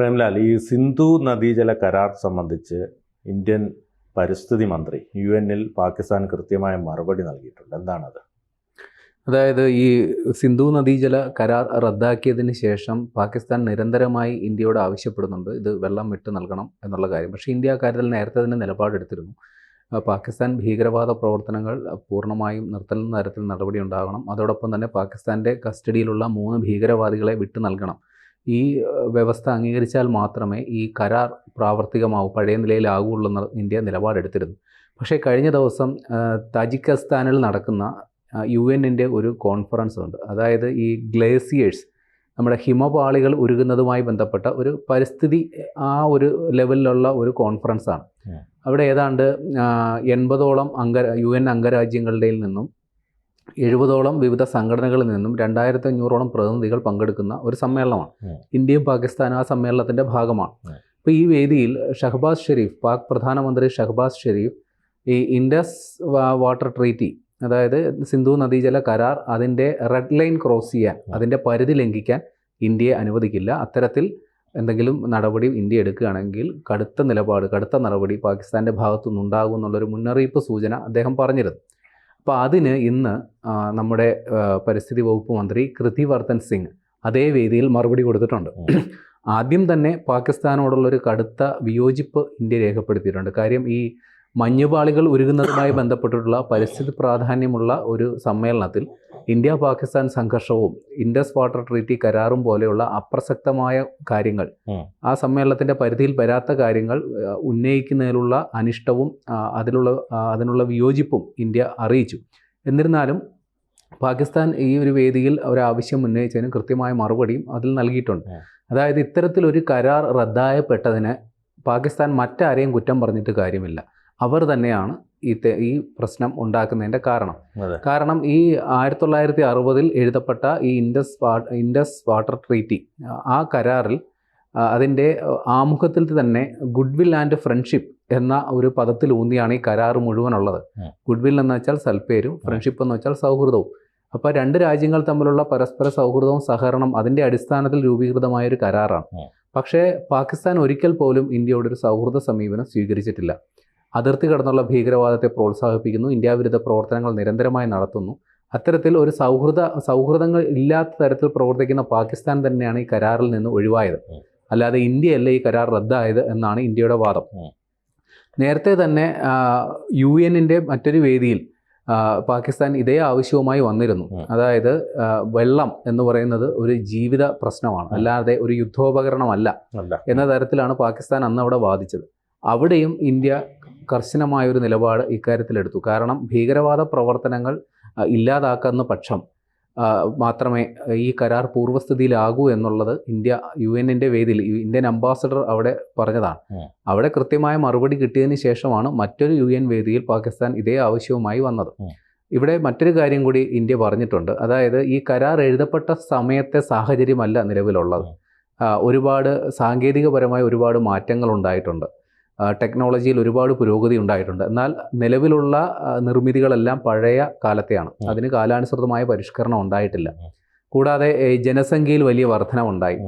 പ്രേംലാൽ ഈ സിന്ധു നദീജല കരാർ സംബന്ധിച്ച് ഇന്ത്യൻ പരിസ്ഥിതി മന്ത്രി യു എന്നിൽ പാകിസ്ഥാൻ കൃത്യമായ മറുപടി നൽകിയിട്ടുണ്ട്. എന്താണത്? അതായത് ഈ സിന്ധു നദീജല കരാർ റദ്ദാക്കിയതിന് ശേഷം പാകിസ്ഥാൻ നിരന്തരമായി ഇന്ത്യയോട് ആവശ്യപ്പെടുന്നുണ്ട്. ഇത് വെള്ളം വിട്ട് നൽകണം എന്നുള്ള കാര്യം. പക്ഷേ ഇന്ത്യ കാര്യത്തിൽ നേരത്തെ തന്നെ നിലപാടെടുത്തിരുന്നു പാകിസ്ഥാൻ ഭീകരവാദ പ്രവർത്തനങ്ങൾ പൂർണമായും നിർത്തലെന്ന തരത്തിൽ നടപടി ഉണ്ടാകണം. അതോടൊപ്പം തന്നെ പാകിസ്ഥാന്റെ കസ്റ്റഡിയിലുള്ള മൂന്ന് ഭീകരവാദികളെ വിട്ടു നൽകണം. ഈ വ്യവസ്ഥ അംഗീകരിച്ചാൽ മാത്രമേ ഈ കരാർ പ്രാവർത്തികമാവൂ പഴയ നിലയിലാകുള്ളൂ എന്ന് ഇന്ത്യ നിലപാടെടുത്തിരുന്നു. പക്ഷേ കഴിഞ്ഞ ദിവസം താജിക്കിസ്ഥാനിൽ നടക്കുന്ന യു എന്നിന്റെ ഒരു കോൺഫറൻസ് ഉണ്ട്. അതായത് ഈ ഗ്ലേസിയേഴ്സ് നമ്മുടെ ഹിമപാളികൾ ഉരുകുന്നതുമായി ബന്ധപ്പെട്ട ഒരു പരിസ്ഥിതി ആ ഒരു ലെവലിലുള്ള ഒരു കോൺഫറൻസാണ്. അവിടെ ഏതാണ്ട് എൺപതോളം അംഗ യു എൻ അംഗരാജ്യങ്ങളുടെ നിന്നും എഴുപതോളം വിവിധ സംഘടനകളിൽ നിന്നും രണ്ടായിരത്തി അഞ്ഞൂറോളം പ്രതിനിധികൾ പങ്കെടുക്കുന്ന ഒരു സമ്മേളനമാണ്. ഇന്ത്യയും പാകിസ്ഥാനും ആ സമ്മേളനത്തിന്റെ ഭാഗമാണ്. അപ്പോൾ ഈ വേദിയിൽ ഷഹബാസ് ഷെരീഫ് പാക് പ്രധാനമന്ത്രി ഷഹബാസ് ഷെരീഫ് ഈ ഇൻഡസ് വാട്ടർ ട്രീറ്റി അതായത് സിന്ധു നദീജല കരാർ അതിന്റെ റെഡ് ലൈൻ ക്രോസ് ചെയ്യാൻ. അതിന്റെ പരിധി ലംഘിക്കാൻ ഇന്ത്യയെ അനുവദിക്കില്ല. അത്തരത്തിൽ എന്തെങ്കിലും നടപടി ഇന്ത്യ എടുക്കുകയാണെങ്കിൽ കടുത്ത നിലപാട് കടുത്ത നടപടി പാകിസ്ഥാന്റെ ഭാഗത്തു നിന്നുണ്ടാകും എന്നുള്ളൊരു മുന്നറിയിപ്പ് സൂചന അദ്ദേഹം പറഞ്ഞിരുന്നു. അപ്പോൾ അതിന് ഇന്ന് നമ്മുടെ പരിസ്ഥിതി വകുപ്പ് മന്ത്രി കൃതിവർദ്ധൻ സിംഗ് അതേ വേദിയിൽ മറുപടി കൊടുത്തിട്ടുണ്ട്. ആദ്യം തന്നെ പാകിസ്ഥാനോടുള്ളൊരു കടുത്ത വിയോജിപ്പ് ഇന്ത്യ രേഖപ്പെടുത്തിയിട്ടുണ്ട്. കാര്യം ഈ മഞ്ഞുപാളികൾ ഉരുകുന്നതുമായി ബന്ധപ്പെട്ടിട്ടുള്ള പരിസ്ഥിതി പ്രാധാന്യമുള്ള ഒരു സമ്മേളനത്തിൽ ഇന്ത്യ പാകിസ്ഥാൻ സംഘർഷവും ഇൻഡസ് വാട്ടർ ട്രീറ്റി കരാറും പോലെയുള്ള അപ്രസക്തമായ കാര്യങ്ങൾ ആ. സമ്മേളനത്തിന്റെ പരിധിയിൽ വരാത്ത കാര്യങ്ങൾ ഉന്നയിക്കുന്നതിലുള്ള അനിഷ്ടവും അതിലുള്ള അതിനുള്ള വിയോജിപ്പും ഇന്ത്യ അറിയിച്ചു. എന്നിരുന്നാലും പാകിസ്ഥാൻ ഈ ഒരു വേദിയിൽ ഒരാവശ്യം ഉന്നയിച്ചതിന് കൃത്യമായ മറുപടിയും അതിൽ നൽകിയിട്ടുണ്ട്. അതായത് ഇത്തരത്തിലൊരു കരാർ റദ്ദായപ്പെട്ടതിന് പാകിസ്ഥാൻ മറ്റാരെയും കുറ്റം പറഞ്ഞിട്ട് കാര്യമില്ല. അവർ തന്നെയാണ് ഈ ഈ പ്രശ്നം ഉണ്ടാക്കുന്നതിന്റെ കാരണം. കാരണം ഈ ആയിരത്തി തൊള്ളായിരത്തി അറുപതിൽ എഴുതപ്പെട്ട ഈ ഇൻഡസ് ഇൻഡസ് വാട്ടർ ട്രീറ്റി ആ കരാറിൽ അതിന്റെ ആമുഖത്തിൽ തന്നെ ഗുഡ് വിൽ ആൻഡ് ഫ്രണ്ട്ഷിപ്പ് എന്ന ഒരു പദത്തിൽ ഊന്നിയാണ് ഈ കരാർ മുഴുവനുള്ളത്. ഗുഡ് വിൽ എന്ന് വെച്ചാൽ സൽപ്പേരും ഫ്രണ്ട്ഷിപ്പ് എന്ന് വെച്ചാൽ സൗഹൃദവും. അപ്പോൾ രണ്ട് രാജ്യങ്ങൾ തമ്മിലുള്ള പരസ്പര സൗഹൃദവും സഹകരണം അതിന്റെ അടിസ്ഥാനത്തിൽ രൂപീകൃതമായ ഒരു കരാറാണ്. പക്ഷേ പാകിസ്ഥാൻ ഒരിക്കൽ പോലും ഇന്ത്യയോടൊരു സൗഹൃദ സമീപനം സ്വീകരിച്ചിട്ടില്ല. അതിർത്തി കടന്നുള്ള ഭീകരവാദത്തെ പ്രോത്സാഹിപ്പിക്കുന്നു. ഇന്ത്യ വിരുദ്ധ പ്രവർത്തനങ്ങൾ നിരന്തരമായി നടത്തുന്നു. അത്തരത്തിൽ ഒരു സൗഹൃദ സൗഹൃദങ്ങൾ ഇല്ലാത്ത തരത്തിൽ പ്രവർത്തിക്കുന്ന പാകിസ്ഥാൻ തന്നെയാണ് ഈ കരാറിൽ നിന്ന് ഒഴിവായത്. അല്ലാതെ ഇന്ത്യയല്ല ഈ കരാർ റദ്ദായത് എന്നാണ് ഇന്ത്യയുടെ വാദം. നേരത്തെ തന്നെ യു എന്നിന്റെ മറ്റൊരു വേദിയിൽ പാകിസ്ഥാൻ ഇതേ ആവശ്യവുമായി വന്നിരുന്നു. അതായത് വെള്ളം എന്ന് പറയുന്നത് ഒരു ജീവിത പ്രശ്നമാണ്. അല്ലാതെ ഒരു യുദ്ധോപകരണമല്ല എന്ന തരത്തിലാണ് പാകിസ്ഥാൻ അന്ന് അവിടെ വാദിച്ചത്. അവിടെയും ഇന്ത്യ കർശനമായ ഒരു നിലപാട് ഇക്കാര്യത്തിലെടുത്തു കാരണം ഭീകരവാദ പ്രവർത്തനങ്ങൾ ഇല്ലാതാക്കുന്ന പക്ഷം മാത്രമേ ഈ കരാർ പൂർവസ്ഥിതിയിലാകൂ എന്നുള്ളത് ഇന്ത്യ യു എന്നിന്റെ വേദിയിൽ ഇന്ത്യൻ അംബാസഡർ അവിടെ പറഞ്ഞതാണ്. അവിടെ കൃത്യമായ മറുപടി കിട്ടിയതിന് ശേഷമാണ് മറ്റൊരു യു എൻ വേദിയിൽ പാകിസ്ഥാൻ ഇതേ ആവശ്യവുമായി വന്നത്. ഇവിടെ മറ്റൊരു കാര്യം കൂടി ഇന്ത്യ പറഞ്ഞിട്ടുണ്ട്. അതായത് ഈ കരാർ എഴുതപ്പെട്ട സമയത്തെ സാഹചര്യമല്ല നിലവിലുള്ളത്. ഒരുപാട് സാങ്കേതികപരമായ ഒരുപാട് മാറ്റങ്ങൾ ഉണ്ടായിട്ടുണ്ട്. ടെക്നോളജിയിൽ ഒരുപാട് പുരോഗതി ഉണ്ടായിട്ടുണ്ട്. എന്നാൽ നിലവിലുള്ള നിർമ്മിതികളെല്ലാം പഴയ കാലത്തെയാണ്. അതിന് കാലാനുസൃതമായ പരിഷ്കരണം ഉണ്ടായിട്ടില്ല. കൂടാതെ ജനസംഖ്യയിൽ വലിയ വർധനമുണ്ടായി.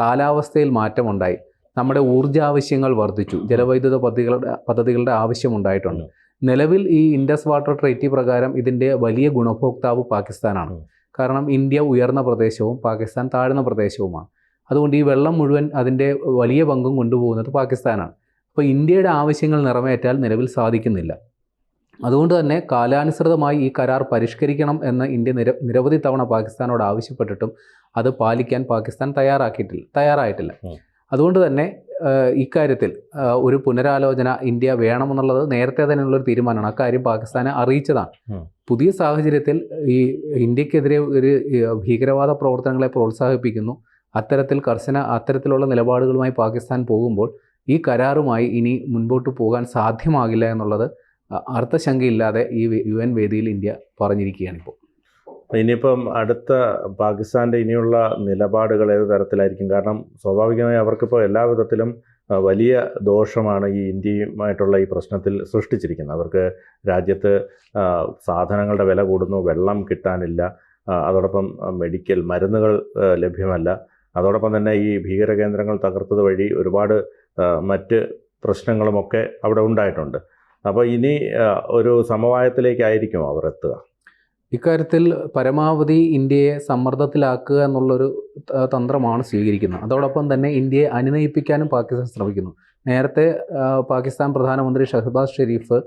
കാലാവസ്ഥയിൽ മാറ്റമുണ്ടായി. നമ്മുടെ ഊർജാവശ്യങ്ങൾ വർദ്ധിച്ചു. ജലവൈദ്യുത പദ്ധതികളുടെ പദ്ധതികളുടെ ആവശ്യമുണ്ടായിട്ടുണ്ട്. നിലവിൽ ഈ ഇൻഡസ് വാട്ടർ ട്രീറ്റി പ്രകാരം ഇതിന്റെ വലിയ ഗുണഭോക്താവ് പാകിസ്ഥാനാണ്. കാരണം ഇന്ത്യ ഉയർന്ന പ്രദേശവും പാകിസ്ഥാൻ താഴ്ന്ന പ്രദേശവുമാണ്. അതുകൊണ്ട് ഈ വെള്ളം മുഴുവൻ അതിന്റെ വലിയ പങ്കും കൊണ്ടുപോകുന്നത് പാകിസ്ഥാനാണ്. അപ്പോൾ ഇന്ത്യയുടെ ആവശ്യങ്ങൾ നിറവേറ്റാൻ നിലവിൽ സാധിക്കുന്നില്ല. അതുകൊണ്ട് തന്നെ കാലാനുസൃതമായി ഈ കരാർ പരിഷ്കരിക്കണം എന്ന് ഇന്ത്യ നിര നിരവധി തവണ പാകിസ്ഥാനോട് ആവശ്യപ്പെട്ടിട്ടും അത് പാലിക്കാൻ പാകിസ്ഥാൻ തയ്യാറാക്കിയിട്ടില്ല തയ്യാറായിട്ടില്ല. അതുകൊണ്ട് തന്നെ ഇക്കാര്യത്തിൽ ഒരു പുനരാലോചന ഇന്ത്യ വേണമെന്നുള്ളത് നേരത്തെ തന്നെയുള്ളൊരു തീരുമാനമാണ്. അക്കാര്യം പാകിസ്ഥാനെ അറിയിച്ചതാണ്. പുതിയ സാഹചര്യത്തിൽ ഈ ഇന്ത്യക്കെതിരെ ഒരു ഭീകരവാദ പ്രവർത്തനങ്ങളെ പ്രോത്സാഹിപ്പിക്കുന്നു. അത്തരത്തിൽ കർശന അത്തരത്തിലുള്ള നിലപാടുകളുമായി പാകിസ്ഥാൻ പോകുമ്പോൾ ഈ കരാറുമായി ഇനി മുൻപോട്ട് പോകാൻ സാധ്യമാകില്ല എന്നുള്ളത് അർത്ഥശങ്കയില്ലാതെ ഈ യു എൻ വേദിയിൽ ഇന്ത്യ പറഞ്ഞിരിക്കുകയാണ് ഇപ്പോൾ ഇനിയിപ്പം അടുത്ത പാകിസ്ഥാന്റെ ഇനിയുള്ള നിലപാടുകൾ ഏത് തരത്തിലായിരിക്കും? കാരണം സ്വാഭാവികമായി അവർക്കിപ്പോൾ എല്ലാവിധത്തിലും വലിയ ദോഷമാണ് ഈ ഇന്ത്യയുമായിട്ടുള്ള ഈ പ്രശ്നത്തിൽ സൃഷ്ടിച്ചിരിക്കുന്നത്. അവർക്ക് രാജ്യത്ത് സാധനങ്ങളുടെ വില കൂടുന്നു വെള്ളം കിട്ടാനില്ല അതോടൊപ്പം മെഡിക്കൽ മരുന്നുകൾ ലഭ്യമല്ല. അതോടൊപ്പം തന്നെ ഈ ഭീകരകേന്ദ്രങ്ങൾ തകർത്തത് വഴി ഒരുപാട് മറ്റ് പ്രശ്നങ്ങളുമൊക്കെ അവിടെ ഉണ്ടായിട്ടുണ്ട്. അപ്പോൾ ഇനി ഒരു സമവായത്തിലേക്കായിരിക്കും അവർ എത്തുക? ഇക്കാര്യത്തിൽ പരമാവധി ഇന്ത്യയെ സമ്മർദ്ദത്തിലാക്കുക എന്നുള്ളൊരു തന്ത്രമാണ് സ്വീകരിക്കുന്നത്. അതോടൊപ്പം തന്നെ ഇന്ത്യയെ അനുനയിപ്പിക്കാനും പാകിസ്ഥാൻ ശ്രമിക്കുന്നു. നേരത്തെ പാകിസ്ഥാൻ പ്രധാനമന്ത്രി ഷഹബാസ് ഷെരീഫ്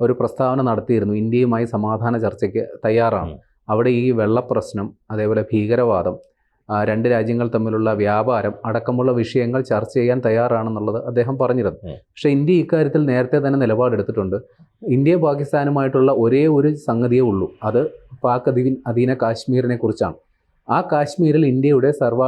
ഒരു പ്രസ്താവന നടത്തിയിരുന്നു. ഇന്ത്യയുമായി സമാധാന ചർച്ചയ്ക്ക് തയ്യാറാണ്. അവിടെ ഈ വെള്ളപ്രശ്നം അതേപോലെ ഭീകരവാദം രണ്ട് രാജ്യങ്ങൾ തമ്മിലുള്ള വ്യാപാരം അടക്കമുള്ള വിഷയങ്ങൾ ചർച്ച ചെയ്യാൻ തയ്യാറാണെന്നുള്ളത് അദ്ദേഹം പറഞ്ഞിരുന്നു. പക്ഷേ ഇന്ത്യ ഇക്കാര്യത്തിൽ നേരത്തെ തന്നെ നിലപാടെടുത്തിട്ടുണ്ട്. ഇന്ത്യ പാകിസ്ഥാനുമായിട്ടുള്ള ഒരേ ഒരു സംഗതിയേ ഉള്ളൂ. അത് പാക് അധീൻ അധീന കാശ്മീരിനെ കുറിച്ചാണ്. ആ കാശ്മീരിൽ ഇന്ത്യയുടെ സർവ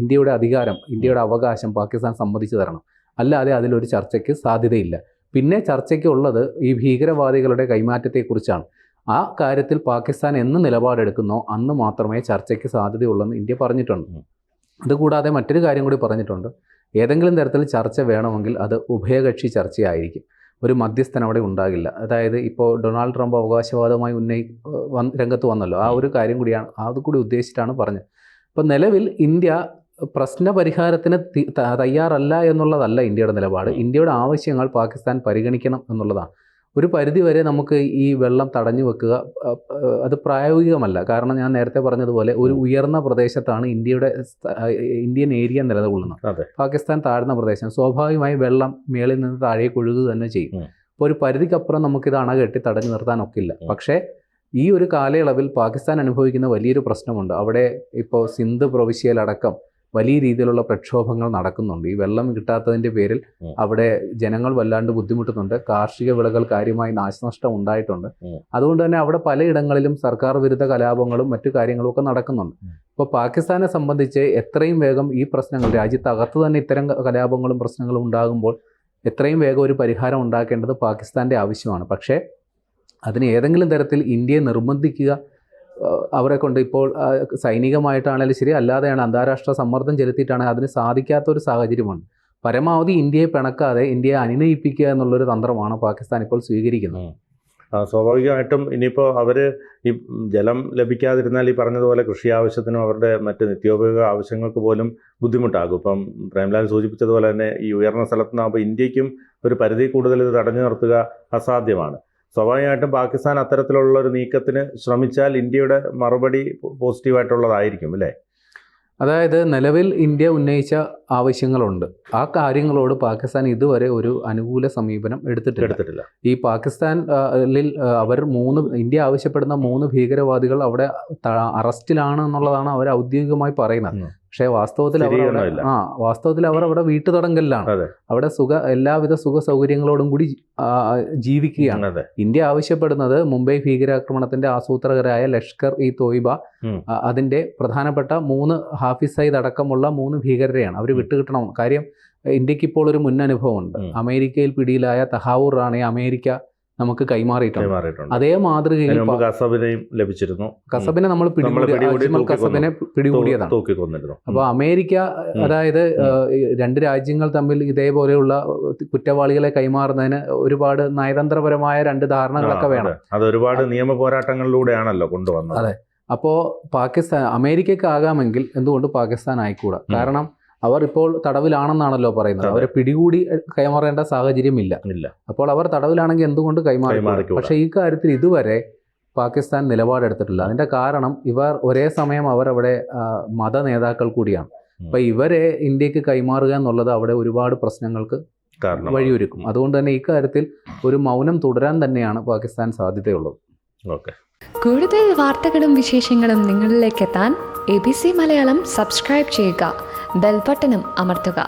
ഇന്ത്യയുടെ അധികാരം ഇന്ത്യയുടെ അവകാശം പാകിസ്ഥാൻ സമ്മതിച്ചു തരണം. അല്ലാതെ അതിലൊരു ചർച്ചയ്ക്ക് സാധ്യതയില്ല. പിന്നെ ചർച്ചയ്ക്കുള്ളത് ഈ ഭീകരവാദികളുടെ കൈമാറ്റത്തെക്കുറിച്ചാണ്. ആ കാര്യത്തിൽ പാകിസ്ഥാൻ എന്ന് നിലപാടെടുക്കുന്നോ അന്ന് മാത്രമേ ചർച്ചയ്ക്ക് സാധ്യതയുള്ളെന്ന് ഇന്ത്യ പറഞ്ഞിട്ടുണ്ട്. അതുകൂടാതെ മറ്റൊരു കാര്യം കൂടി പറഞ്ഞിട്ടുണ്ട്. ഏതെങ്കിലും തരത്തിൽ ചർച്ച വേണമെങ്കിൽ അത് ഉഭയകക്ഷി ചർച്ചയായിരിക്കും. ഒരു മധ്യസ്ഥൻ അവിടെ ഉണ്ടാകില്ല. അതായത് ഇപ്പോൾ ഡൊണാൾഡ് ട്രംപ് അവകാശവാദമായി ഉന്നയി രംഗത്ത് വന്നല്ലോ. ആ ഒരു കാര്യം കൂടിയാണ് അതുകൂടി ഉദ്ദേശിച്ചിട്ടാണ് പറഞ്ഞത്. അപ്പോൾ നിലവിൽ ഇന്ത്യ പ്രശ്ന പരിഹാരത്തിന് തയ്യാറല്ല എന്നുള്ളതല്ല ഇന്ത്യയുടെ നിലപാട്. ഇന്ത്യയുടെ ആവശ്യങ്ങൾ പാകിസ്ഥാൻ പരിഗണിക്കണം എന്നുള്ളതാണ്. ഒരു പരിധിവരെ നമുക്ക് ഈ വെള്ളം തടഞ്ഞു വെക്കുക അത് പ്രായോഗികമല്ല. കാരണം ഞാൻ നേരത്തെ പറഞ്ഞതുപോലെ ഒരു ഉയർന്ന പ്രദേശത്താണ് ഇന്ത്യയുടെ ഇന്ത്യൻ ഏരിയ നിലകൊള്ളുന്നത്. പാകിസ്ഥാൻ താഴ്ന്ന പ്രദേശം. സ്വാഭാവികമായി വെള്ളം മേളിൽ നിന്ന് താഴേക്ക് ഒഴുകുക തന്നെ ചെയ്യും. അപ്പോൾ ഒരു പരിധിക്കപ്പുറം നമുക്കിത് അണകെട്ടി തടഞ്ഞു നിർത്താൻ ഒക്കില്ല പക്ഷേ ഈ ഒരു കാലയളവിൽ പാകിസ്ഥാൻ അനുഭവിക്കുന്ന വലിയൊരു പ്രശ്നമുണ്ട്. അവിടെ ഇപ്പോൾ സിന്ധ് പ്രവിശ്യയിലടക്കം വലിയ രീതിയിലുള്ള പ്രക്ഷോഭങ്ങൾ നടക്കുന്നുണ്ട്. ഈ വെള്ളം കിട്ടാത്തതിന്റെ പേരിൽ അവിടെ ജനങ്ങൾ വല്ലാണ്ട് ബുദ്ധിമുട്ടുന്നുണ്ട്. കാർഷിക വിളകൾ കാര്യമായി നാശനഷ്ടം ഉണ്ടായിട്ടുണ്ട്. അതുകൊണ്ട് തന്നെ അവിടെ പലയിടങ്ങളിലും സർക്കാർ വിരുദ്ധ കലാപങ്ങളും മറ്റു കാര്യങ്ങളും ഒക്കെ നടക്കുന്നുണ്ട്. ഇപ്പോൾ പാകിസ്ഥാനെ സംബന്ധിച്ച് എത്രയും വേഗം ഈ പ്രശ്നങ്ങൾ രാജ്യത്തകത്ത് തന്നെ ഇത്തരം കലാപങ്ങളും പ്രശ്നങ്ങളും ഉണ്ടാകുമ്പോൾ എത്രയും വേഗം ഒരു പരിഹാരം ഉണ്ടാക്കേണ്ടത് പാകിസ്ഥാന്റെ ആവശ്യമാണ്. പക്ഷേ അതിന് ഏതെങ്കിലും തരത്തിൽ ഇന്ത്യയെ നിർബന്ധിക്കുക അവരെ കൊണ്ട് ഇപ്പോൾ സൈനികമായിട്ടാണെങ്കിലും ശരി അല്ലാതെയാണ് അന്താരാഷ്ട്ര സമ്മർദ്ദം ചെലുത്തിയിട്ടാണ് അതിന് സാധിക്കാത്ത ഒരു സാഹചര്യമുണ്ട്. പരമാവധി ഇന്ത്യയെ പിണക്കാതെ ഇന്ത്യയെ അനുനയിപ്പിക്കുക എന്നുള്ളൊരു തന്ത്രമാണ് പാകിസ്ഥാൻ ഇപ്പോൾ സ്വീകരിക്കുന്നത്. സ്വാഭാവികമായിട്ടും ഇനിയിപ്പോൾ അവർ ഈ ജലം ലഭിക്കാതിരുന്നാൽ ഈ പറഞ്ഞതുപോലെ കൃഷി ആവശ്യത്തിനും അവരുടെ മറ്റ് നിത്യോപയോഗ ആവശ്യങ്ങൾക്ക് പോലും ബുദ്ധിമുട്ടാകും. ഇപ്പം പ്രേംലാൽ സൂചിപ്പിച്ചതുപോലെ തന്നെ ഈ ഉയർന്ന സ്ഥലത്തുനിന്നാകുമ്പോൾ ഇന്ത്യക്കും ഒരു പരിധി കൂടുതൽ ഇത് തടഞ്ഞു നിർത്തുക അസാധ്യമാണ്. സ്വാഭാവികമായിട്ടും പാകിസ്ഥാൻ അത്തരത്തിലുള്ള ഒരു നീക്കത്തിന് ശ്രമിച്ചാൽ ഇന്ത്യയുടെ മറുപടി പോസിറ്റീവായിട്ടുള്ളതായിരിക്കും അല്ലേ? അതായത് നിലവിൽ ഇന്ത്യ ഉന്നയിച്ച ആവശ്യങ്ങളുണ്ട്. ആ കാര്യങ്ങളോട് പാകിസ്ഥാൻ ഇതുവരെ ഒരു അനുകൂല സമീപനം എടുത്തിട്ടില്ല. എടുത്തിട്ടില്ല. ഈ ആ, അവർ മൂന്ന് ഇന്ത്യ ആവശ്യപ്പെടുന്ന മൂന്ന് ഭീകരവാദികൾ അവിടെ അറസ്റ്റിലാണ് എന്നുള്ളതാണ് അവർ ഔദ്യോഗികമായി പറയുന്നത്. പക്ഷേ വാസ്തവത്തിൽ അവർ. ആ വാസ്തവത്തിൽ അവർ അവിടെ വീട്ടുതടങ്കലിലാണ്. അതെ. അവിടെ സുഖ എല്ലാവിധ സുഖ സൗകര്യങ്ങളോടും കൂടി ജീവിക്കുകയാണ്. ഇന്ത്യ ആവശ്യപ്പെടുന്നത് മുംബൈ ഭീകരാക്രമണത്തിന്റെ ആസൂത്രകരായ ലഷ്കർ ഈ തോയിബ അതിന്റെ പ്രധാനപ്പെട്ട മൂന്ന് ഹാഫിസ് സയ്യിദ് അടക്കമുള്ള മൂന്ന് ഭീകരരെയാണ്. അവർ. വിട്ടുകിട്ടണം. കാര്യം ഇന്ത്യയ്ക്ക് ഇപ്പോൾ ഒരു മുൻ അനുഭവമുണ്ട് അമേരിക്കയിൽ പിടിയിലായ തഹാവൂർ റാണയെ അമേരിക്ക നമുക്ക് കൈമാറിയിട്ടുണ്ട്. അതേ മാതൃകയിൽ കസബിനെയും ലഭിച്ചിരുന്നു. കസബിനെ നമ്മൾ അജ്മൽ. കസബിനെ പിടികൂടിയതാണ്. അപ്പൊ അമേരിക്ക അതായത് രണ്ട് രാജ്യങ്ങൾ തമ്മിൽ ഇതേപോലെയുള്ള കുറ്റവാളികളെ കൈമാറുന്നതിന് ഒരുപാട് നയതന്ത്രപരമായ രണ്ട് ധാരണകളൊക്കെ വേണം. അത്. ഒരുപാട് നിയമ പോരാട്ടങ്ങളിലൂടെയാണല്ലോ കൊണ്ടുവന്നത്. അതെ. അപ്പോൾ പാകിസ്ഥാൻ അമേരിക്കക്കാകാമെങ്കിൽ എന്തുകൊണ്ട് പാകിസ്ഥാൻ ആയിക്കൂടാ. കാരണം അവർ ഇപ്പോൾ തടവിലാണെന്നാണല്ലോ പറയുന്നത്. അവരെ പിടികൂടി കൈമാറേണ്ട സാഹചര്യമില്ല. ഇല്ല. അപ്പോൾ അവർ തടവിലാണെങ്കിൽ എന്തുകൊണ്ട് കൈമാറി പക്ഷേ ഈ കാര്യത്തിൽ ഇതുവരെ പാകിസ്ഥാൻ നിലപാടെടുത്തിട്ടില്ല. അതിന്റെ കാരണം ഇവർ ഒരേ സമയം അവർ അവിടെ ആ, മത നേതാക്കൾ കൂടിയാണ്. അപ്പം ഇവരെ ഇന്ത്യയ്ക്ക് കൈമാറുക എന്നുള്ളത് അവിടെ ഒരുപാട് പ്രശ്നങ്ങൾക്ക് വഴിയൊരുക്കും. അതുകൊണ്ട് തന്നെ ഇക്കാര്യത്തിൽ ഒരു മൗനം തുടരാൻ തന്നെയാണ് പാകിസ്ഥാൻ സാധ്യതയുള്ളത്. ഓക്കെ. കൂടുതൽ വാർത്തകളും വിശേഷങ്ങളും നിങ്ങളിലേക്ക് എത്താൻ A B C Malayalam subscribe ചെയ്യുക. ബെൽബട്ടനും അമർത്തുക